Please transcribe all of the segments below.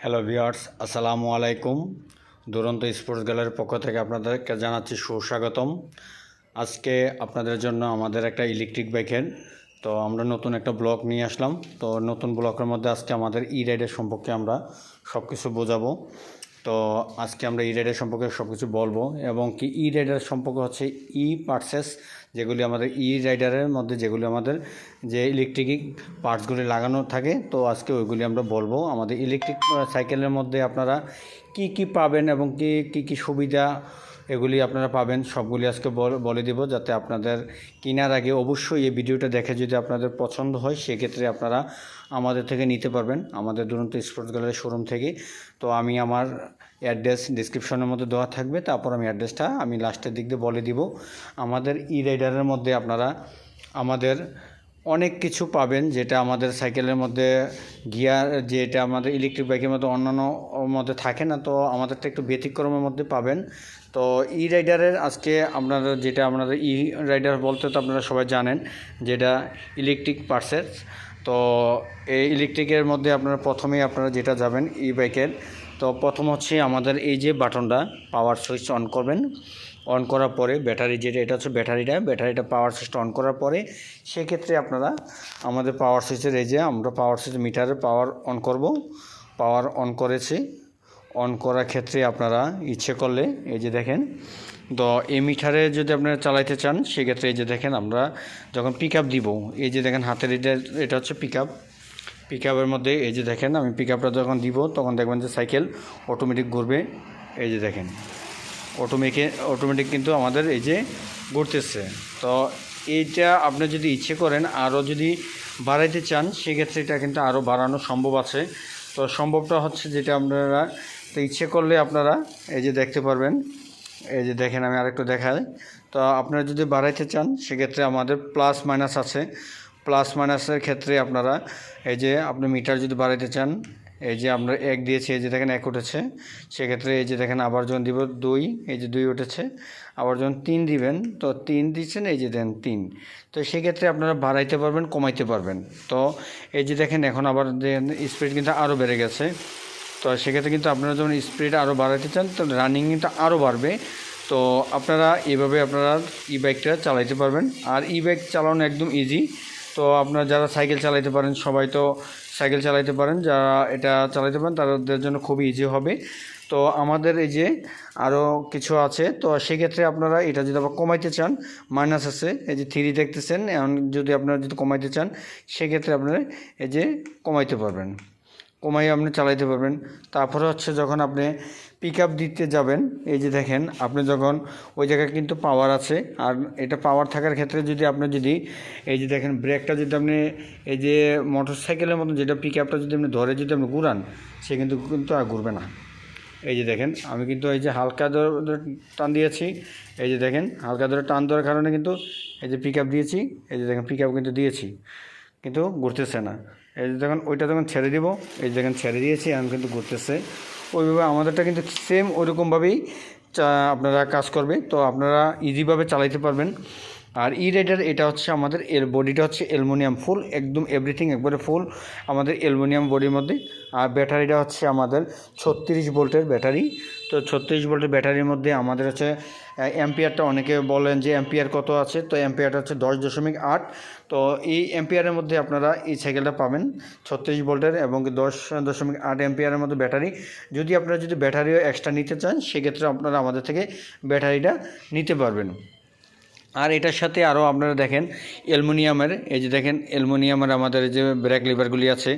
Hello viewers আসসালামু আলাইকুম। দুরন্ত স্পোর্টস গ্যালারির পক্ষ থেকে আপনাদেরকে জানাচ্ছি সুস্বাগতম। আজকে আপনাদের জন্য আমাদের একটা ইলেকট্রিক বাইকের তো আমরা নতুন একটা ব্লগ নিয়ে আসলাম। তো নতুন ব্লকের মধ্যে আজকে আমাদের ই রাইডের সম্পর্কে আমরা সব কিছু বোঝাবো। তো আজকে আমরা ই রেডার সম্পর্কে সব কিছু বলব এবং কি ই রাইডার সম্পর্কে হচ্ছে ই পার্টসেস যেগুলি আমাদের ই রাইডারের মধ্যে যেগুলি আমাদের যে ইলেকট্রিক পার্টসগুলি লাগানো থাকে। তো আজকে ওইগুলি আমরা বলব। আমাদের ইলেকট্রিক সাইকেলের মধ্যে আপনারা কি কি পাবেন এবং কি কি কি সুবিধা এগুলি আপনারা পাবেন। সবগুলি আজকে বলে দিব যাতে আপনাদের কেনার আগে অবশ্যই এই ভিডিওটা দেখে যদি আপনাদের পছন্দ হয়, সেক্ষেত্রে আপনারা আমাদের থেকে নিতে পারবেন। আমাদের দুরন্ত স্পোর্টস গ্যালারি শোরুম থেকে। তো আমি আমার অ্যাড্রেস ডিসক্রিপশনের মধ্যে দেওয়া থাকবে। তারপর আমি অ্যাড্রেসটা আমি লাস্টের দিক দিয়ে বলে দিব। আমাদের ই রাইডারের মধ্যে আপনারা আমাদের অনেক কিছু পাবেন যেটা আমাদের সাইকেলের মধ্যে গিয়ার, যেটা আমাদের ইলেকট্রিক বাইকের মধ্যে অন্যান্য মধ্যে থাকে না, তো আমাদেরটা একটু ব্যতিক্রমের মধ্যে পাবেন। তো ই রাইডারের আজকে আপনারা যেটা আপনাদের ই রাইডার বলতে তো আপনারা সবাই জানেন, যেটা ইলেকট্রিক পার্সেস তো এই ইলেকট্রিকের মধ্যে আপনারা প্রথমেই আপনারা যেটা যাবেন ই বাইকের তো প্রথম হচ্ছে আমাদের এই যে বাটনটা পাওয়ার সুইচ অন করবেন। অন করার পরে ব্যাটারি যেটা, এটা হচ্ছে ব্যাটারিটা ব্যাটারিটা পাওয়ার সুইচটা অন করার পরে সেক্ষেত্রে আপনারা আমাদের পাওয়ার সুইচের এই যে আমরা পাওয়ার সুইচ মিটারে পাওয়ার অন করব পাওয়ার অন করেছি অন করার ক্ষেত্রে আপনারা ইচ্ছে করলে এই যে দেখেন, তো এই মিটারে যদি আপনারা চালাইতে চান, সেক্ষেত্রে এই যে দেখেন আমরা যখন পিক আপ দিব, এই যে দেখেন হাতের এটা এটা হচ্ছে পিক আপ পিক আপের মধ্যে এই যে দেখেন আমি পিক আপটা যখন দিব, তখন দেখবেন যে সাইকেল অটোমেটিক ঘুরবে, এই যে দেখেন। অটোমেটিক অটোমেটিক কিন্তু আমাদের এই যে ঘুরতেছে। তো এইটা আপনি যদি ইচ্ছে করেন আরও যদি বাড়াইতে চান, সেক্ষেত্রে এটা কিন্তু আরও বাড়ানো সম্ভব আছে। তো সম্ভবটা হচ্ছে যেটা আপনারা, তো ইচ্ছে করলে আপনারা এই যে দেখতে পারবেন, এই যে দেখেন আমি আরেকটু দেখাই। তো আপনারা যদি বাড়াইতে চান, সেক্ষেত্রে আমাদের প্লাস মাইনাস আছে। প্লাস মাইনাসের ক্ষেত্রে আপনারা এই যে আপনি মিটার যদি বাড়াইতে চান এই যে আমরা এক দিয়েছি, এই যে দেখেন এক উঠেছে। সেক্ষেত্রে এই যে দেখেন আবার যখন দিব দুই, এই যে দুই উঠেছে। আবার যখন তিন দিবেন, তো তিন দিচ্ছেন, এই যে দেন তিন। তো সেক্ষেত্রে আপনারা বাড়াইতে পারবেন, কমাইতে পারবেন। তো এই যে দেখেন এখন আবার স্পিড কিন্তু আরও বেড়ে গেছে। তো সেক্ষেত্রে কিন্তু আপনারা যখন স্পিড আরও বাড়াইতে চান, তো রানিং কিন্তু আরও বাড়বে। তো আপনারা এভাবে আপনারা ই বাইকটা চালাইতে পারবেন। আর ই বাইক চালানো একদম ইজি তো আপনারা যারা সাইকেল চালাইতে পারেন, সবাই তো সাইকেল চালাইতে পারেন, যারা এটা চালাইতে পারেন, তাদের জন্য খুবই ইজি হবে। তো আমাদের এই যে আরও কিছু আছে, তো সেক্ষেত্রে আপনারা এটা যদি আবার কমাইতে চান মাইনাস আছে, এই যে থ্রি দেখতেছেন, এখন যদি আপনারা যদি কমাইতে চান, সেক্ষেত্রে আপনারা এই যে কমাইতে পারবেন। কমাই আপনি চালাইতে পারবেন। তারপরে হচ্ছে যখন আপনি পিক দিতে যাবেন, এই যে দেখেন, আপনি যখন ওই জায়গায় কিন্তু পাওয়ার আছে, আর এটা পাওয়ার থাকার ক্ষেত্রে যদি আপনি যদি, এই যে দেখেন ব্রেকটা যদি আপনি, এই যে মোটর সাইকেলের মতো যেটা পিক যদি আপনি ধরে যদি আপনি ঘুরান, সে কিন্তু কিন্তু আর ঘুরবে না। এই যে দেখেন, আমি কিন্তু এই যে হালকা ধরে টান দিয়েছি, এই যে দেখেন, হালকা ধরে টান দেওয়ার কারণে কিন্তু এই যে পিক দিয়েছি, এই যে দেখেন পিক কিন্তু দিয়েছি, কিন্তু ঘুরতেছে না। এই যে যখন ওইটা যখন ছেড়ে দিব। এই যে দেখেন, ছেড়ে দিয়েছি, এখন কিন্তু ঘুরতেছে। ওইভাবে আমাদেরটা কিন্তু সেম ওইরকমভাবেই আপনারা কাজ করবে। তো আপনারা ইজিভাবে চালাইতে পারবেন। আর ই রাইডার এটা হচ্ছে আমাদের এর বডিটা হচ্ছে অ্যালুমিনিয়াম ফুল, একদম এভরিথিং একবারে ফুল আমাদের অ্যালুমিনিয়াম বডির মধ্যে। আর ব্যাটারিটা হচ্ছে আমাদের ছত্রিশ ভোল্টের ব্যাটারি। তো ছত্রিশ ভোল্টের ব্যাটারির মধ্যে আমাদের হচ্ছে অ্যাম্পিয়ারটা অনেকে বলেন যে অ্যাম্পিয়ার কত আছে? তো অ্যাম্পিয়ারটা হচ্ছে দশ দশমিক আট। তো এই অ্যাম্পিয়ারের মধ্যে আপনারা এই সাইকেলটা পাবেন ছত্রিশ ভোল্টের এবং দশ দশমিক আট অ্যাম্পিয়ারের মধ্যে ব্যাটারি। যদি আপনারা যদি ব্যাটারিও এক্সট্রা নিতে চান, সেক্ষেত্রে আপনারা আমাদের থেকে ব্যাটারিটা নিতে পারবেন। আর এটার সাথে আরও আপনারা দেখেন, অ্যালুমিনিয়ামের, এই যে দেখেন, অ্যালুমিনিয়ামের আমাদের যে ব্রেক লিভারগুলি আছে,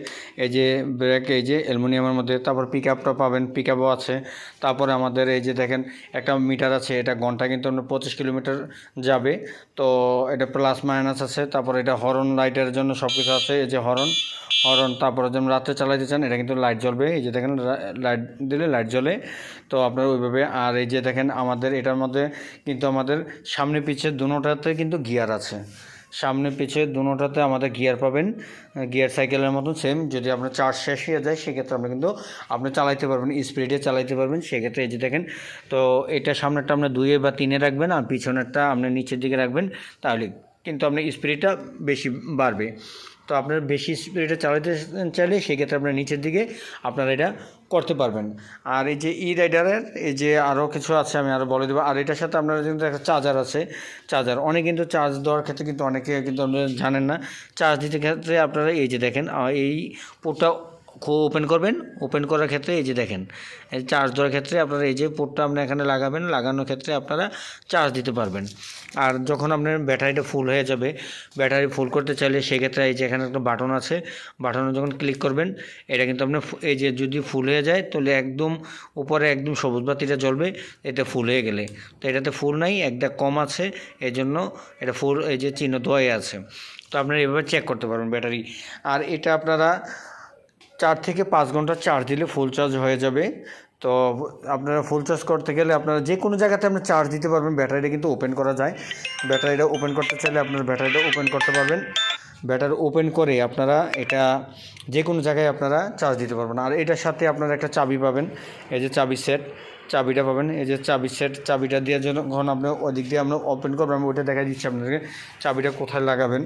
এই যে ব্রেক, এই যে অ্যালুমিনিয়ামের মধ্যে, তারপর পিক আপটা পাবেন পিক আপও আছে, তারপরে আমাদের এই যে দেখেন, একটা মিটার আছে, এটা ঘণ্টা কিন্তু আপনার পঁচিশ কিলোমিটার যাবে, তো এটা প্লাস মাইনাস আছে, তারপর এটা হরন লাইটের জন্য সব কিছু আছে, এই যে হরন হরন, তারপরে যেমন রাত্রে চালাইতে চান, এটা কিন্তু লাইট জ্বলবে, এই যে দেখেন লাইট দিলে লাইট জ্বলে, তো আপনার ওইভাবে, আর এই যে দেখেন, আমাদের এটার মধ্যে কিন্তু আমাদের সামনে পিছে দুটোটাতে কিন্তু গিয়ার আছে। সামনে পিছে দুটাতে আমাদের গিয়ার পাবেন। গিয়ার সাইকেলের মতন সেম যদি আপনার চার্জ শেষ হয়ে যায়, সেক্ষেত্রে আপনি কিন্তু, আপনি চালাইতে পারবেন স্পিডে চালাইতে পারবেন। সেক্ষেত্রে এই যে দেখেন, তো এটা সামনেরটা আপনি দুয়ে বা তিনে রাখবেন আর পিছনেরটা আপনি নিচের দিকে রাখবেন, তাহলে কিন্তু আপনি স্পিডটা বেশি বাড়বে। তো আপনার বেশি স্পিডে চালাতে চাইলে সেক্ষেত্রে আপনার নিচের দিকে আপনারা এটা করতে পারবেন। আর এই যে ই রাইডারের এই যে আরও কিছু আছে আমি আরও বলে দেবো। আর এটার সাথে আপনারা কিন্তু একটা চার্জার আছে। চার্জার অনেক কিন্তু চার্জ দেওয়ার ক্ষেত্রে কিন্তু অনেকে কিন্তু আপনারা জানেন না। চার্জ দিতে ক্ষেত্রে আপনারা এই যে দেখেন এই খুব ওপেন করবেন ওপেন করার ক্ষেত্রে এই যে দেখেন চার্জ দেওয়ার ক্ষেত্রে আপনারা এই যে পোর্টটা আপনি এখানে লাগাবেন, লাগানোর ক্ষেত্রে আপনারা চার্জ দিতে পারবেন। আর যখন আপনার ব্যাটারিটা ফুল হয়ে যাবে, ব্যাটারি ফুল করতে চাইলে সেক্ষেত্রে এই যে এখানে একটা বাটন আছে বাটনে যখন ক্লিক করবেন, এটা কিন্তু আপনার ফু- এই যে যদি ফুল হয়ে যায়, তাহলে একদম উপরে একদম সবুজ বাতিটা জ্বলবে এটা ফুল হয়ে গেলে। তো এটাতে ফুল নাই, একটা কম আছে এই জন্য এটা ফুল এই যে চিহ্ন দোয়াই আছে। তো আপনারা এভাবে চেক করতে পারবেন ব্যাটারি। আর এটা আপনারা চার থেকে পাঁচ ঘণ্টা চার্জ দিলে ফুল চার্জ হয়ে যাবে। তো আপনারা ফুল চার্জ করতে গেলে আপনারা যে কোনো জায়গাতে আপনি চার্জ দিতে পারবেন। ব্যাটারিটা কিন্তু ওপেন করা যায়। ব্যাটারিটা ওপেন করতে চাইলে আপনার ব্যাটারিটা ওপেন করতে পারবেন। ব্যাটারি ওপেন করে আপনারা এটা যে কোনো জায়গায় আপনারা চার্জ দিতে পারবেন। আর এটার সাথে আপনারা একটা চাবি পাবেন। এই যে চাবি সেট চাবিটা পাবেন। এই যে চাবি সেট চাবিটা দিয়ে যখন আপনি ওদিক দিয়ে আমরা ওপেন করবেন আমি ওইটা দেখা দিচ্ছি আপনাদেরকে। চাবিটা কোথায় লাগাবেন?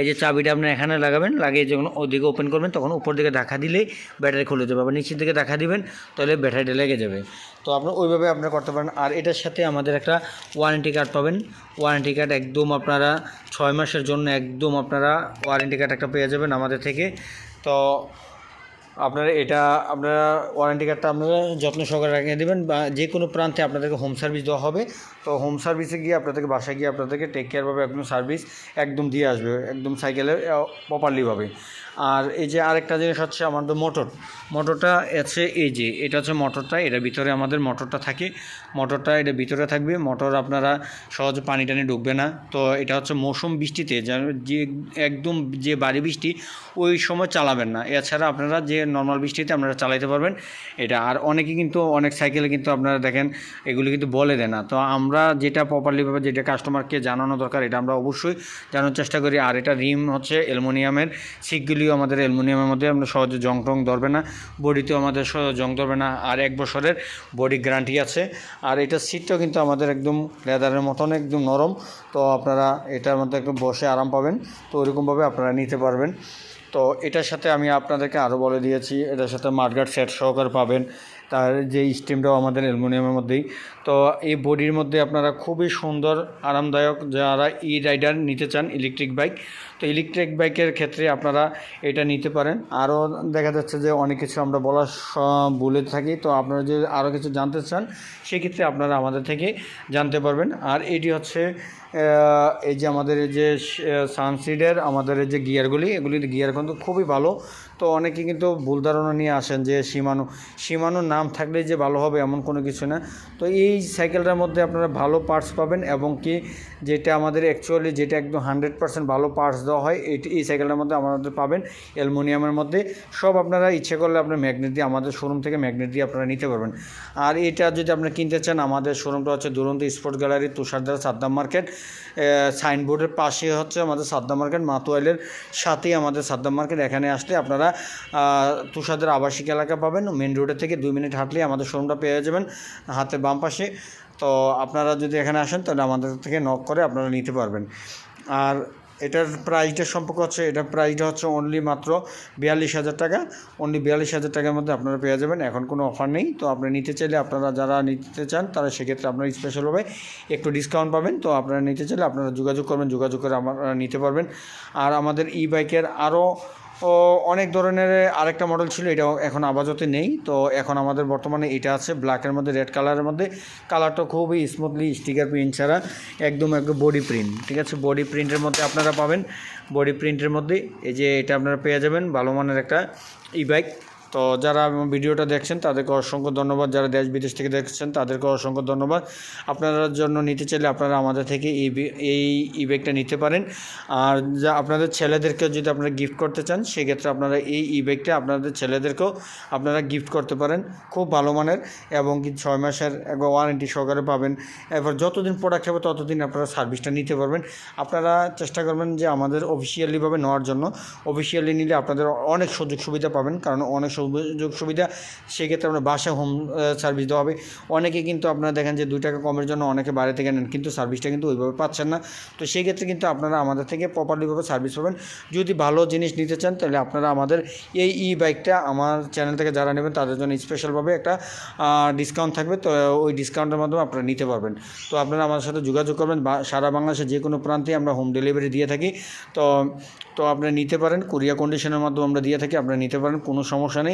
এই যে চাবিটা আপনি এখানে লাগাবেন, লাগিয়ে যখন ওদিকে ওপেন করবেন, তখন উপর দিকে দেখা দিলেই ব্যাটারি খুলে যাবে। আবার নিচের দিকে দেখা দিবেন, তাহলে ব্যাটারিটা লেগে যাবে। তো আপনার ওইভাবে আপনারা করতে পারেন। আর এটার সাথে আমাদের একটা ওয়ারেন্টি কার্ড পাবেন। ওয়ারেন্টি কার্ড একদম আপনারা ছয় মাসের জন্য একদম আপনারা ওয়ারেন্টি কার্ড একটা পেয়ে যাবেন আমাদের থেকে। তো আপনারা এটা, আপনারা ওয়ারেন্টি কার্ডটা আপনারা যত্ন সহকারে রেখে দেবেন বা যে কোনো প্রান্তে আপনাদেরকে হোম সার্ভিস দেওয়া হবে। তো হোম সার্ভিসে গিয়ে আপনাদেরকে বাসায় গিয়ে আপনাদেরকে টেক কেয়ারভাবে একদম সার্ভিস একদম দিয়ে আসবে, একদম সাইকেলে প্রপারলিভাবে আর এই যে আরেকটা জিনিস হচ্ছে আমাদের মোটর। মোটরটা আছে এই যে, এটা হচ্ছে মোটরটা এটা ভিতরে আমাদের মোটরটা থাকে। মোটরটা এটা ভিতরে থাকবে, মোটর আপনারা সহজে পানি টানি ঢুকবে না। তো এটা হচ্ছে মৌসুম বৃষ্টিতে যা- একদম যে বাড়ি বৃষ্টি, ওই সময় চালাবেন না। এছাড়া আপনারা যে নর্মাল বৃষ্টিতে আপনারা চালাতে পারবেন, এটা আর অনেকে কিন্তু, অনেক সাইকেলে কিন্তু আপনারা দেখেন, এগুলি কিন্তু বলে দেয় না। তো আমরা যেটা প্রপারলিভাবে যেটা কাস্টমারকে জানানো দরকার, এটা আমরা অবশ্যই জানানোর চেষ্টা করি। আর এটা রিম হচ্ছে অ্যালুমিনিয়ামের সিটগুলিও আমাদের অ্যালুমিনিয়ামের মধ্যে আমরা সহজে জং টং ধরবে না, বডিতেও আমাদের সহজে জং ধরবে না, আর এক বছরের বডি গ্যারান্টি আছে। আর এটা সিটটাও কিন্তু আমাদের একদম লেদারের মতন, একদম নরম। তো আপনারা এটার মধ্যে একটু বসে আরাম পাবেন। তো ওইরকমভাবে আপনারা নিতে পারবেন। তো এটার সাথে আমি আপনাদেরকে আরও বলে দিয়েছি, এটার সাথে মাঠগার্ড সেট সহকারে পাবেন। তার যে স্টিমটাও আমাদের অ্যালুমিনিয়ামের মধ্যেই। তো এই বডির মধ্যে আপনারা খুবই সুন্দর, আরামদায়ক যারা ই রাইডার নিতে চান ইলেকট্রিক বাইক তো ইলেকট্রিক বাইকের ক্ষেত্রে আপনারা এটা নিতে পারেন। আরও দেখা যাচ্ছে যে অনেক কিছু আমরা বলা বলে থাকি, তো আপনারা যদি আরও কিছু জানতে চান, সেক্ষেত্রে আপনারা আমাদের থেকে জানতে পারবেন। আর এটি হচ্ছে এই যে আমাদের যে সানসিডের আমাদের যে গিয়ারগুলি এগুলির গিয়ার কিন্তু খুবই ভালো। তো অনেকে কিন্তু ভুল ধারণা নিয়ে আসেন যে সীমানো, সীমানোর নাম থাকলে যে ভালো হবে এমন কোনো কিছু না। তো এই সাইকেলটার মধ্যে আপনারা ভালো পার্টস পাবেন এবং কি যেটা আমাদের অ্যাকচুয়ালি যেটা একদম হান্ড্রেড পার্সেন্ট ভালো পার্টস দেওয়া হয়। এটি এই সাইকেলটার মধ্যে আমাদের পাবেন অ্যালুমিনিয়ামের মধ্যে। সব আপনারা ইচ্ছে করলে আপনার ম্যাগনেট দিয়ে আমাদের শোরুম থেকে ম্যাগনেট দিয়ে আপনারা নিতে পারবেন। আর এটা যদি আপনারা কিনতে চান, আমাদের শোরুমটা হচ্ছে দুরন্ত স্পোর্ট গ্যালারি তুষারদার, সাদ্দাম মার্কেট সাইনবোর্ডের পাশে হচ্ছে আমাদের সাদ্দাম মার্কেট মাতুয়াইলের সাথেই আমাদের সাদ্দাম মার্কেট এখানে আসলে আপনারা তুষারদের আবাসিক এলাকা পাবেন। মেন রোডের থেকে দুই মিনিট হাঁটলেই আমাদের শোরুমটা পেয়ে যাবেন হাতের বাম পাশে। তো আপনারা যদি এখানে আসেন, তাহলে আমাদের থেকে নক করে আপনারা নিতে পারবেন। আর এটার প্রাইসটা সম্পর্ক হচ্ছে, এটার প্রাইসটা হচ্ছে অনলি মাত্র বিয়াল্লিশ হাজার টাকা। অনলি বিয়াল্লিশ হাজার টাকার মধ্যে আপনারা পেয়ে যাবেন। এখন কোনো অফার নেই। তো আপনি নিতে চাইলে আপনারা যারা নিতে চান, তারা সেক্ষেত্রে আপনারা স্পেশালভাবে একটু ডিসকাউন্ট পাবেন। তো আপনারা নিতে চাইলে আপনারা যোগাযোগ করবেন, যোগাযোগ করে আপনারা নিতে পারবেন। আর আমাদের ই বাইকের আরও ও অনেক ধরনের আরেকটা মডেল ছিল, এটা এখন আপাতত নেই। তো এখন আমাদের বর্তমানে এটা আছে ব্ল্যাকের মধ্যে রেড কালারের মধ্যে। কালারটা খুবই স্মুথলি স্টিকার প্রিন্ট ছাড়া, একদম একদম বডি প্রিন্ট ঠিক আছে? বডি প্রিন্টের মধ্যে আপনারা পাবেন। বডি প্রিন্টের মধ্যে এই যে এটা আপনারা পেয়ে যাবেন, ভালো মানের একটা ই বাইক তো যারা ভিডিওটা দেখছেন, তাদেরকে অসংখ্য ধন্যবাদ। যারা দেশ বিদেশ থেকে দেখছেন, তাদেরকে অসংখ্য ধন্যবাদ। আপনাদের জন্য নিতে চাইলে আপনারা আমাদের থেকে এই এই ই নিতে পারেন। আর যা, আপনাদের ছেলেদেরকে যদি আপনারা গিফট করতে চান, সেক্ষেত্রে আপনারা এই ই আপনাদের ছেলেদেরকেও আপনারা গিফট করতে পারেন। খুব ভালো মানের এবং কি ছয় মাসের ওয়ারেন্টি সহকারে পাবেন। এরপর যতদিন প্রোডাক্ট হবে ততদিন আপনারা সার্ভিসটা নিতে পারবেন। আপনারা চেষ্টা করবেন যে আমাদের অফিসিয়ালিভাবে নেওয়ার জন্য। অফিসিয়ালি নিলে আপনাদের অনেক সুযোগ সুবিধা পাবেন, কারণ অনেক সুযোগ সুবিধা, সেক্ষেত্রে আপনার বাসায় হোম সার্ভিস দেওয়া হবে। অনেকে কিন্তু আপনারা দেখেন যে দুই টাকা কমের জন্য অনেকে বাইরে থেকে নেন, কিন্তু সার্ভিসটা কিন্তু ওইভাবে পাচ্ছেন না। তো সেই ক্ষেত্রে কিন্তু আপনারা আমাদের থেকে প্রপারলিভাবে সার্ভিস পাবেন। যদি ভালো জিনিস নিতে চান, তাহলে আপনারা আমাদের এই ই বাইকটা আমার চ্যানেল থেকে যারা নেবেন, তাদের জন্য স্পেশালভাবে একটা ডিসকাউন্ট থাকবে। তো ওই ডিসকাউন্টের মাধ্যমে আপনারা নিতে পারবেন। তো আপনারা আমাদের সাথে যোগাযোগ করবেন। সারা বাংলাদেশে যে কোনো প্রান্তে আমরা হোম ডেলিভারি দিয়ে থাকি। তো তো আপনারা নিতে পারেন। কুরিয়া কন্ডিশনের মাধ্যমে আমরা দিয়ে থাকি। আপনারা নিতে পারেন, কোনো সমস্যা নেই।